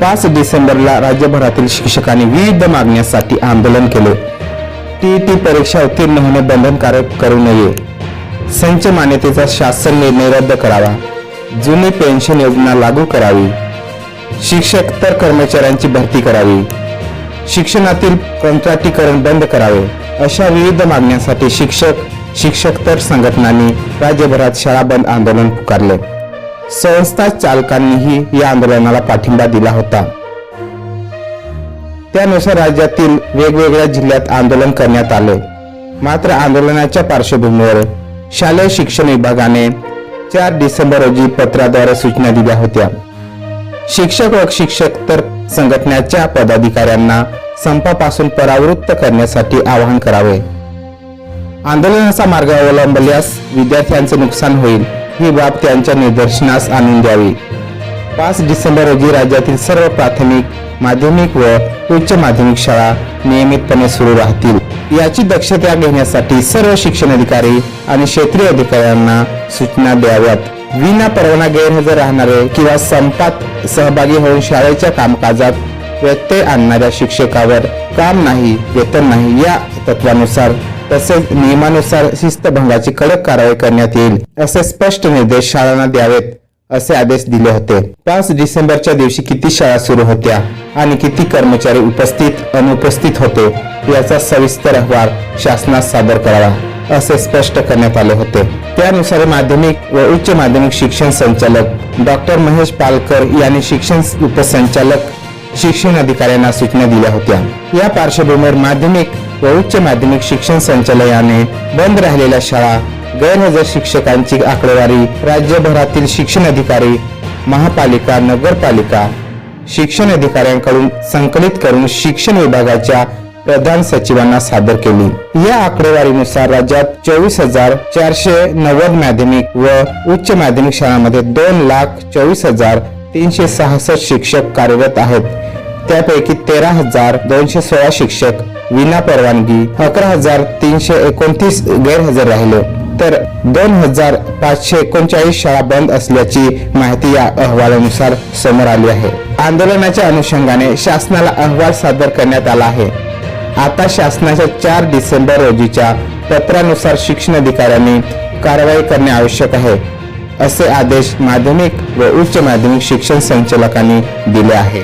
पाच डिसेंबरला राज्यभरातील शिक्षकांनी विविध मागण्यासाठी आंदोलन केले. टीईटी परीक्षा उत्तीर्ण होणे बंधनकारक करू नये. संच मान्यतेचा शासन निर्णय रद्द करावा. जुनी पेन्शन योजना लागू करावी. शिक्षक तर कर्मचाऱ्यांची भरती करावी. शिक्षणातील कंत्राटीकरण बंद करावे. अशा विविध मागण्यांसाठी शिक्षक शिक्षकतर संघटनांनी राज्यभरात शाळा बंद आंदोलन पुकारले. संस्था चालकांनीही या आंदोलनाला पाठिंबा दिला होता. त्यानुसार राज्यातील वेगवेगळ्या जिल्ह्यात आंदोलन करण्यात आले. मात्र आंदोलनाच्या पार्श्वभूमीवर शालेय शिक्षण विभागाने चार डिसेंबर रोजी पत्राद्वारे सूचना दिल्या होत्या. शिक्षक व शिक्षक तर संघटनेच्या पदाधिकाऱ्यांना संपापासून परावृत्त करण्यासाठी आवाहन करावे. आंदोलनाचा मार्ग अवलंबल्यास विद्यार्थ्यांचे नुकसान होईल. ही बाब त्यांच्या निदर्शनास आणून द्यावी. पाच डिसेंबर रोजी राज्यातील सर्व प्राथमिक माध्यमिक व उच्च माध्यमिक शाळा नियमितपणे सुरू राहतील. याची दक्षता घेण्यासाठी सर्व शिक्षण अधिकारी आणि क्षेत्रीय अधिकाऱ्यांना सूचना द्याव्यात. विना परवाना गैरहजर राहणारे किंवा संपात सहभागी होऊन शाळेच्या कामकाजात व्यत्यय आणणाऱ्या शिक्षकावर काम नाही वेतन नाही या तत्वानुसार तसेच नियमानुसार शिस्तभंगाची कडक कारवाई करण्यात येईल असे स्पष्ट निर्देश शाळांना द्यावेत असे आदेश दिले होते. पाच डिसेंबरच्या दिवशी किती शाळा सुरू होत्या आणि किती कर्मचारी उपस्थित अनुपस्थित होते याचा सविस्तर अहवाल शासनास सादर करावा असे स्पष्ट करण्यात आले होते. त्यानुसार माध्यमिक व उच्च माध्यमिक शिक्षण संचालक डॉक्टर महेश पालकर यांनी शिक्षण उपसंचालक शिक्षण अधिकाऱ्यांना सूचना दिल्या होत्या. या पार्श्वभूमीवर माध्यमिक व उच्च माध्यमिक शिक्षण संचालयाने बंद राहिलेल्या शाळा गैरहजर शिक्षकांची आकडेवारी राज्यभरातील शिक्षण अधिकारी महापालिका नगरपालिका शिक्षण अधिकाऱ्यांकडून संकलित करून शिक्षण विभागाच्या प्रधान सचिवांना सादर केली. या आकडेवारीनुसार राज्यात चोवीस हजार चारशे नव्वद माध्यमिक व उच्च माध्यमिक शाळांमध्ये दोन लाख चोवीस हजार तीनशे सहासष्ट शिक्षक कार्यरत आहेत. त्यापैकी तेरा हजार दोनशे सोळा शिक्षक विना परवानगी अकरा हजार तीनशे एकोणतीस गैरहजर राहिले. तर दोन हजार पाचशे एकोणचाळीस शाळा बंद असल्याची माहिती या अहवालानुसार समोर आली आहे. आंदोलनाच्या अनुषंगाने शासनाला अहवाल सादर करण्यात आला आहे. आता शासनाच्या चार डिसेंबर रोजीच्या पत्रानुसार शिक्षण अधिकाऱ्यांनी कारवाई करणे आवश्यक आहे असे आदेश माध्यमिक व उच्च माध्यमिक शिक्षण संचालकांनी दिले आहे